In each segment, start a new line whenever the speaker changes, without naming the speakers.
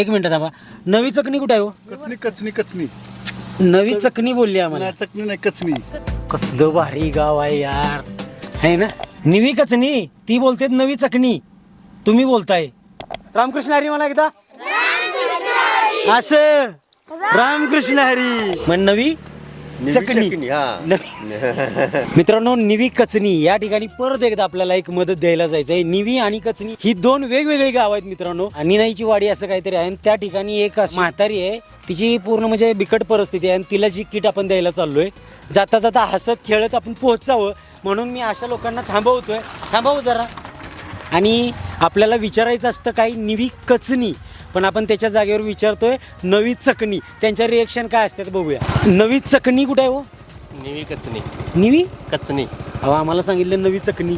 एक मिनिट थांबा. नवी चकणी कुठे आहे हो?
कचनी कचनी कचनी
नवी चकणी बोलली आम्हाला.
नाही चकनी नाही कचनी
कसलं भारी गाव आहे यार. है ना? निवी कचनी ती बोलते नवी चकणी. तुम्ही बोलताय. रामकृष्ण हरी मला एकदा. असं. रामकृष्ण हरी. मग नवी. चकणी.
चकणी, हा.
नवी- मित्रांनो निवी कचनी या ठिकाणी परत एकदा आपल्याला एक मदत द्यायला जायचं आहे निवी आणि कचनी ही दोन वेगवेगळी गाव आहेत मित्रांनो. निनाईची वाडी असं काहीतरी आहे आणि त्या ठिकाणी एक अशी म्हातारी आहे. तिची पूर्ण म्हणजे बिकट परिस्थिती आहे आणि तिला जी किट आपण द्यायला चाललोय जाता जाता हसत खेळत आपण पोहोचावं म्हणून मी अशा लोकांना थांबवतोय. थांबवू जरा. आणि आपल्याला विचारायचं असतं काही निवी कचनी. पण आपण त्याच्या जागेवर विचारतोय नवी चकणी. त्यांच्या रिएक्शन काय असतात बघूया. नवी चकणी कुठे आहे हो?
निवी कचनी.
निवी?
कचनी.
अहो आम्हाला सांगितलं नवी चकणी.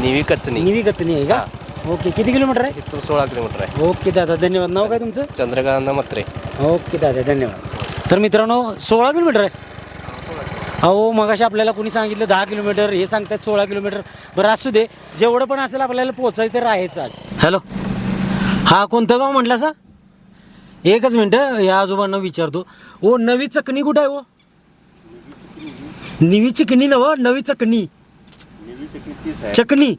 निवी कचनी.
निवी कचनी आहे का? ओके किती किलोमीटर आहे?
इथून सोळा किलोमीटर आहे.
ओके दादा धन्यवाद. नाव काय तुमचं?
चंद्रकांत मत्रे.
ओके दादा धन्यवाद. तर मित्रांनो सोळा किलोमीटर आहे? अहो मगाशी आपल्याला कोणी सांगितलं दहा किलोमीटर हे सांगतात सोळा किलोमीटर. बरं असू दे. जेवढं पण असेल आपल्याला पोचायचं आहेच आज. हॅलो. हा कोणतं गाव म्हटलं सा एकच मिनटं या आजोबांना विचारतो. ओ नवी चकणी कुठं आहे ओ? निवी चिकणी नव नवी चकणी. चकणी.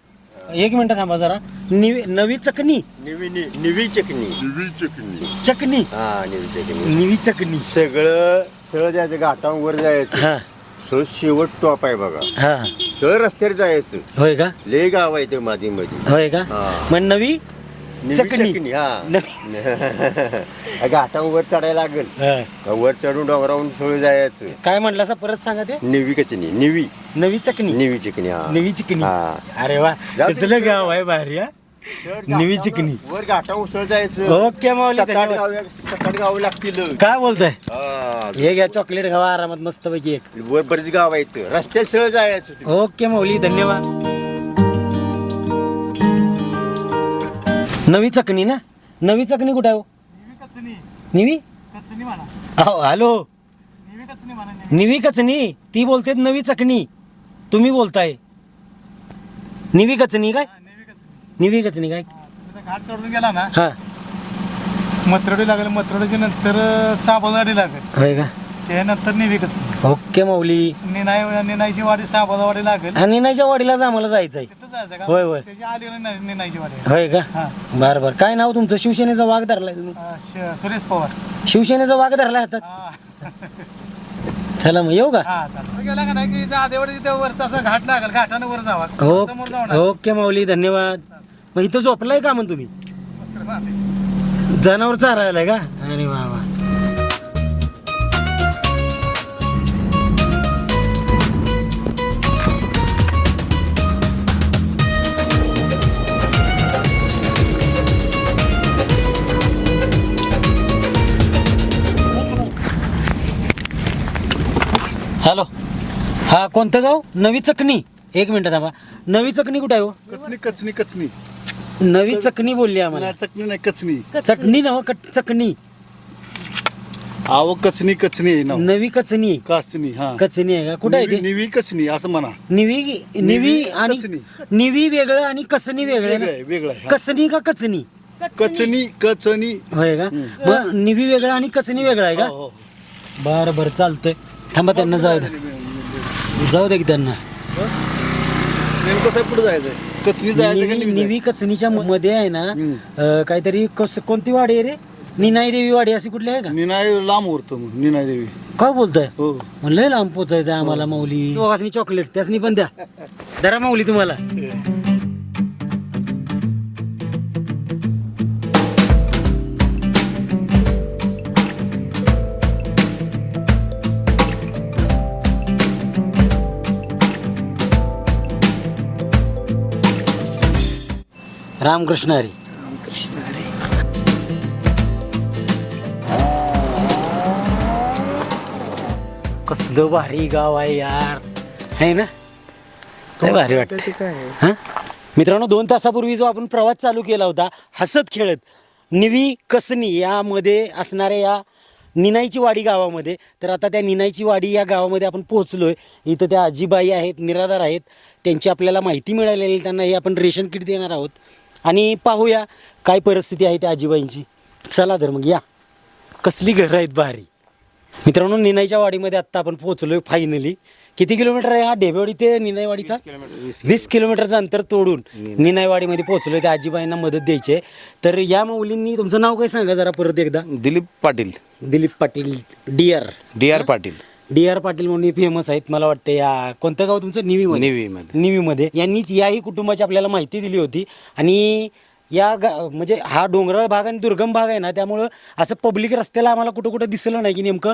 एक मिनटं थांबा जरा. निवी नवी चकणी.
निवी निवी चकनी
चकणी.
हा निवी चकनी
निवी चकणी.
सगळं सरळ जायचं घाटावर जायचं.
हा.
सरळ शेवट टॉप आहे बघा.
हा.
सरळ रस्त्यावर जायचं.
होय का?
लय गाव आहे ते मादी मध्ये
होय का?
हा.
मग नवी? चकणी.
चकनी हा. घाटावर वर चढायला लागेल.
हा.
वर चढून डोंगरावून सरळ जायचं?
काय म्हटलं असं परत सांगा ते?
निवी कचनी निवी
नवी चकणी.
निवी चकनी हा.
निवी चिकणी.
हा.
अरे वा
जाऊ दे.
कसलं गाव आहे भारी हा. निवी चिकणी.
वर घाटावर सरळ जायचं.
ओके माऊली
सात आठ
धन्यवाद.
गाव सात आठ गावं लागतील.
काय बोलताय?
हा.
हे घ्या चॉकलेट खावा आरामात मस्त पैकी एक.
वर बरीच गाव आहेत. रस्त्यात सरळ जायचं.
ओके माऊली धन्यवाद. नवी चकणी ना? नवी चकणी कुठे आहे हो? निवी? अहो हॅलो.
निवी कचनी?
ती बोलते नवी चकणी. तुम्ही बोलताय. निवी कचनी काय?
निवी कचनी
काय?
घाट चढून गेला ना?
हा.
मत्रडी लागेल मत्रडीच्या नंतर साबोदावाडी लागेल.
होय का?
त्यानंतर निवी कचनी
ओके माऊली.
निनाय निनायची वाडी साबोदावाडी लागेल.
आणि नाहीच्या वाडीलाच आम्हाला जायचंय.
तिथं जायचं का?
होय, होय.
त्याची अलीकडे नि- निनायची वाडी. आहे.
होय का?
हा.
बर बर. काय नाव तुमचं? शिवसेनेचा वाघ धरलाय तुम्ही.
अं, श- सुरेश पवार.
शिवसेनेचा वाघ धरलाय हातात
हा.
चला मग येऊ का?
हा गेला का नाही? की आदेवाडी तिथे वरचा असं घाट लागेल. घाटानं वर जावा. समोर जाऊ
ओके ओके माऊली. धन्यवाद. मग इथं झोपलाय का मग तुम्ही?
ना
जनावर चारायला का? अरे वा वा. हॅलो. हा कोणतं गाव? नवी चकणी. एक मिनिट थांबा. नवी चकणी कुठे आहे हो?
कचनी कचनी कचनी
नवी चकणी बोलली आम्हाला.
नाही चकनी नाही कचनी
चटणी नव चकणी.
आव कचनी कचनी आहे नाव
नवी कचनी
कचनी हा.
कचनी आहे का? कुठे आहे
निवी-
ते?
निवी कचनी असं म्हणा.
निवी निवी
निवी,
आणि
कचनी.
निवी वेगळं आणि कसनी वेगळं
वेगळं
ना?
आहे वेगळं आहे हा.
कसनी का कचनी
कचनी कचनी
होय का? मग निवी वेगळं आणि कसनी वेगळं आहे का?
हो, हो.
बरं बरं चालतंय. थांबा त्यांना जाऊ द्या. जाऊ द्या की त्यांना.
नेमकं साहेब पुढे जायचंय? कचनी जायचं का
निवी कचनीच्या मध्ये आहे ना. अं, काहीतरी कस कोणती वाडी आहे रे? निनाई देवी वाडी अशी कुठली आहे का?
निनाय लांब उरतो मग निनाय देवी.
काय बोलताय?
हो.
म्हणलंय लांब पोचायचं आम्हाला माऊली. दोघांनी चॉकलेट त्यासनी पण द्या. जरा माऊली तुम्हाला. रामकृष्ण हरी. कसलं भारी गाव आहे यार. आहे ना? लय भारी वाटत मित्रांनो दोन तासापूर्वी जो आपण प्रवास चालू केला होता. हसत खेळत. निवी कसनी यामध्ये असणाऱ्या या निनाईची वाडी गावामध्ये. तर आता त्या निनाईची वाडी या गावामध्ये आपण पोहोचलोय. इथं त्या आजीबाई आहेत निराधार आहेत. त्यांची आपल्याला माहिती मिळालेली त्यांना हे आपण रेशन किट देणार आहोत. आणि पाहूया काय परिस्थिती आहे त्या आजीबाईंची. चला तर मग या. कसली घरं आहेत भारी मित्रांनो निनाईच्या वाडीमध्ये आत्ता आपण पोहोचलोय फायनली किती किलोमीटर आहे हा? डेबेवाडी ते निनाईवाडीचा? वीस किलोमीटरचं अंतर तोडून निनाईवाडीमध्ये पोहोचलोय. त्या आजीबाईंना मदत द्यायची आहे. तर या मुलींनी तुमचं नाव काय सांगा जरा परत एकदा.
Dilip Patil.
Dilip Patil D R
D R Patil.
D R Patil म्हणून फेमस आहेत. मला वाटतं या कोणतं गाव तुमचं? निवीमध्ये
निवीमध्ये.
निवीमध्ये यांनीच याही कुटुंबाची आपल्याला माहिती दिली होती. आणि या गा म्हणजे हा डोंगराळ भाग आणि दुर्गम भाग आहे ना त्यामुळं असं पब्लिक रस्त्याला आम्हाला कुठं कुठं दिसलं नाही की नेमकं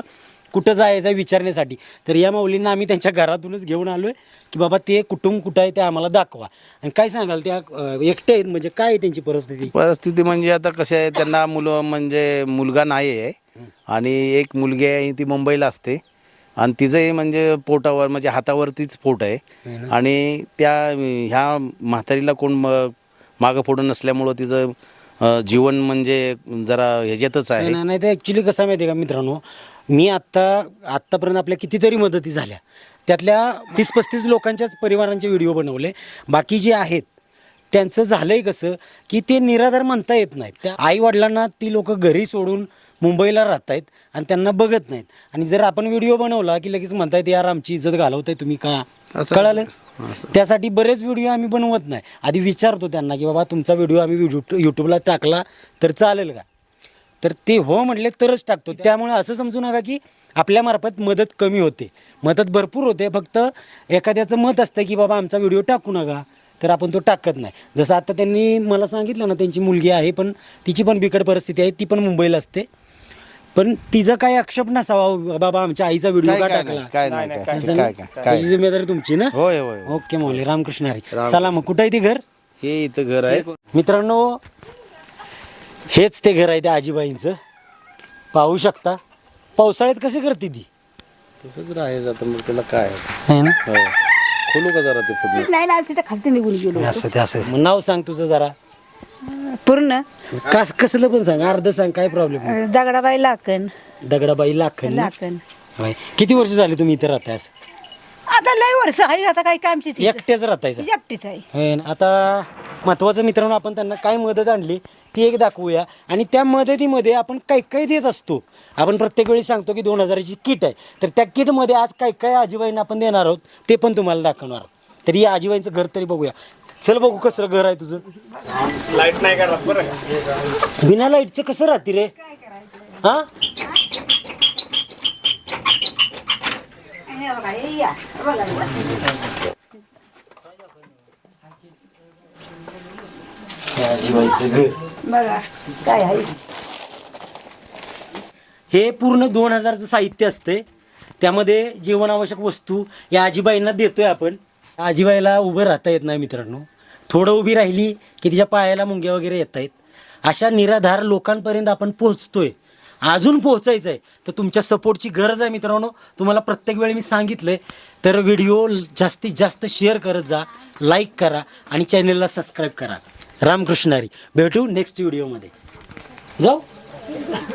कुठं जायचं आहे विचारण्यासाठी. तर या माऊलींना आम्ही त्यांच्या घरातूनच घेऊन आलो आहे की बाबा ते कुटुंब कुठं आहे ते आम्हाला दाखवा. आणि काय सांगाल त्या एकटे आहेत म्हणजे काय आहे त्यांची परिस्थिती?
परिस्थिती म्हणजे आता कशी आहे त्यांना मुलं म्हणजे मुलगा नाही आहे आणि एक मुलगी आहे ती मुंबईला असते. आणि तिचंही म्हणजे पोटावर म्हणजे हातावरतीच पोट आहे. आणि त्या ह्या म्हातारीला कोण म- मागं पुढं नसल्यामुळं तिचं अं, जीवन म्हणजे जरा ह्याच्यातच आहे.
नाही नाही ते ॲक्च्युली कसं आहे माहिती आहे का मित्रांनो? मी आत्ता आत्तापर्यंत आपल्या कितीतरी मदती झाल्या. त्यातल्या तीस पस्तीस लोकांच्याच परिवारांचे व्हिडिओ बनवले. बाकी जे आहेत त्यांचं झालंय कसं की ते निराधार म्हणता येत नाहीत. त्या आई वडिलांना ती लोक घरी सोडून मुंबईला राहत आहेत आणि त्यांना बघत नाहीत. आणि जर आपण व्हिडिओ बनवला की लगेच म्हणतायत यार आमची इज्जत घालवताय तुम्ही का?
असं-
कळालं? त्यासाठी बरेच व्हिडिओ आम्ही बनवत नाही. आधी विचारतो त्यांना की बाबा तुमचा व्हिडिओ आम्ही युट्यूब यूट्यूबला टाकला तर चालेल का? तर ते हो म्हटले तरच टाकतो. त्यामुळे असं समजू नका की आपल्यामार्फत मदत कमी होते. मदत भरपूर होते. फक्त एखाद्याचं मत असतं की बाबा आमचा व्हिडिओ टाकू नका. तर आपण तो टाकत नाही. जसं आता त्यांनी मला सांगितलं ना त्यांची मुलगी आहे पण तिची पण बिकट परिस्थिती आहे. ती पण मुंबईला असते. पण तिचं काय आक्षेप नसावा बाबा आमच्या आईचा व्हिडिओ
काय
का
काय
टाकला?
नाही काय नाही काय
असं
काय
नाही?
काय काय.
त्याची जिम्मेदारी तुमची ना?
होय होय होय.
ओके मौली रामकृष्ण हरी. चला मग कुठं आहे ती घर?
हे इथं घर आहे.
मित्रांनो हेच ते घर आहे त्या आजीबाईंचं. पाहू शकता. पावसाळ्यात कसे करते ती?
तसंच राहायचं आता मग त्याला काय?
है ना?
हो खोलू का जरा ते पूर्ण
नाही ना तिथे खालती निघून गेलो
असं ते असं. मग नाव सांग तुझं जरा.
पूर्ण?
कास कसलं पण सांग अर्ध सांग काय प्रॉब्लेम
दगडाबाई लाकण
दगडाबाई लाखन ना?
लाकण
होय. किती वर्ष झाली तुम्ही इथे राहताय असं?
आता लय वर्ष आहे आता काही कामची
एकटेच राहताय
एकटीच आहे.
होय ना. आता महत्वाचं मित्रांनो आपण त्यांना काय मदत आणली ती एक दाखवूया. आणि त्या मदतीमध्ये आपण काय काय देत असतो? आपण प्रत्येक वेळी सांगतो की दोन हजाराची किट आहे. तर त्या किटमध्ये आज काय काय आजीबाईंना आपण देणार आहोत ते पण तुम्हाला दाखवणार. आहोत तर या आजीबाईंचं घर तरी बघूया. चल बघू कसं घर आहे तुझं. लाइट नाही करत बरं. बिना लाईटचं कसं राहते रे? हा? आजीबाईचं घर.
बघा काय आहे?
हे पूर्ण दोन हजारचं साहित्य असते त्यामध्ये जीवनावश्यक वस्तू या आजीबाईंना देतोय आपण. आजीबाईला उभं राहता येत नाही मित्रांनो. थोडं उभी राहिली की तिच्या पायाला मुंग्या वगैरे येत आहेत. अशा निराधार लोकांपर्यंत आपण पोहोचतोय. अजून पोहोचायचं आहे तर तुमच्या सपोर्टची गरज आहे मित्रांनो. तुम्हाला प्रत्येक वेळी मी सांगितलंय. तर व्हिडिओ जास्तीत जास्त शेअर करत जा लाईक करा आणि चॅनलला सबस्क्राईब करा. रामकृष्णारी भेटू नेक्स्ट व्हिडिओमध्ये. जाऊ.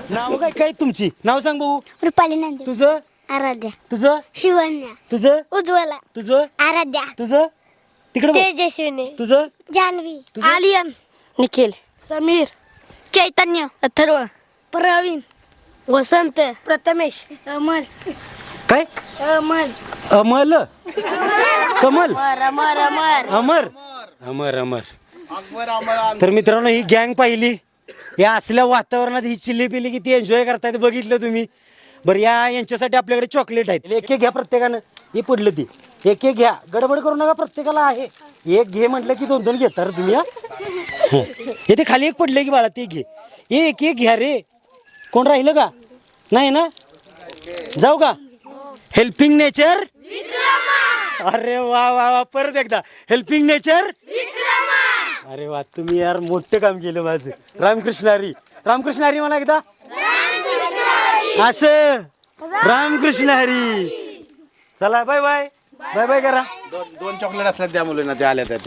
नाव काय काय तुमची? नाव सांग भाऊ.
रुपाली
तुझं?
आराध्या.
तुझं?
शिवन्या
तुझं?
उज्ज्वला.
तुझं?
आराध्या.
तुझं? तिकडे बघ.
तेजस्विनी.
तुझं?
जान्हवी? आलियन. निखिल. समीर. चैतन्य. अथर्व. प्रवीण. वसंत. प्रथमेश. अमल.
काय?
अमल.
अमल. कमल.
अमर अमर
अमर. अमर. अमर तर मित्रांनो ही गँग पाहिली. या असल्या वातावरणात ही चिल्ली पिली किती एन्जॉय करतायत बघितलं तुम्ही. बरं या यांच्यासाठी आपल्याकडे चॉकलेट आहेत. एक एक घ्या प्रत्येकानं. हे पडलं ती. एक एक घ्या. गडबड करू नका प्रत्येकाला आहे. एक घे म्हटलं की दोन दोन घेता रे तुम्ही हा? हं. ते खाली एक पडले की बाळा ते घे. हे एक एक घ्या रे. कोण राहिलं का? नाही ना? जाऊ का? हेल्पिंग नेचर अरे वा वा वा परत एकदा. हेल्पिंग नेचर अरे वा तुम्ही यार मोठं काम केलं माझं. रामकृष्ण हरी. रामकृष्ण हरी मला एकदा. असं. रामकृष्ण हरी. चला बाय बाय बाय बाय करा.
दोन दोन चॉकलेट असतात त्या मुलींना त्या आल्या त्या.